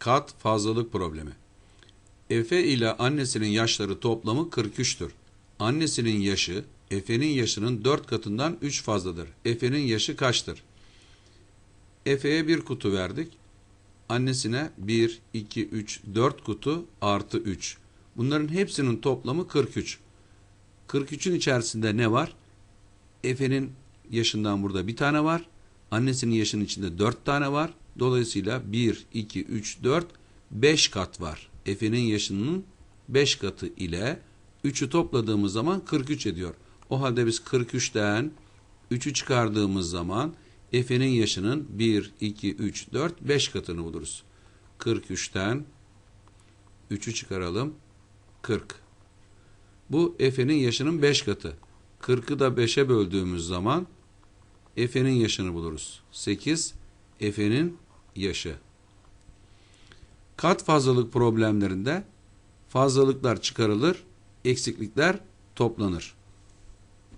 Kat fazlalık problemi. Efe ile annesinin yaşları toplamı 43'tür. Annesinin yaşı Efe'nin yaşının 4 katından 3 fazladır. Efe'nin yaşı kaçtır? Efe'ye bir kutu verdik. Annesine 1, 2, 3, 4 kutu artı 3. Bunların hepsinin toplamı 43. 43'ün içerisinde ne var? Efe'nin yaşından burada bir tane var. Annesinin yaşının içinde 4 tane var. Dolayısıyla 1, 2, 3, 4, 5 kat var. Efe'nin yaşının 5 katı ile 3'ü topladığımız zaman 43 ediyor. O halde biz 43'ten 3'ü çıkardığımız zaman Efe'nin yaşının 1, 2, 3, 4, 5 katını buluruz. 43'ten 3'ü çıkaralım. 40. Bu Efe'nin yaşının 5 katı. 40'ı da 5'e böldüğümüz zaman Efe'nin yaşını buluruz. 8 Efe'nin yaşı. Kat fazlalık problemlerinde fazlalıklar çıkarılır, eksiklikler toplanır.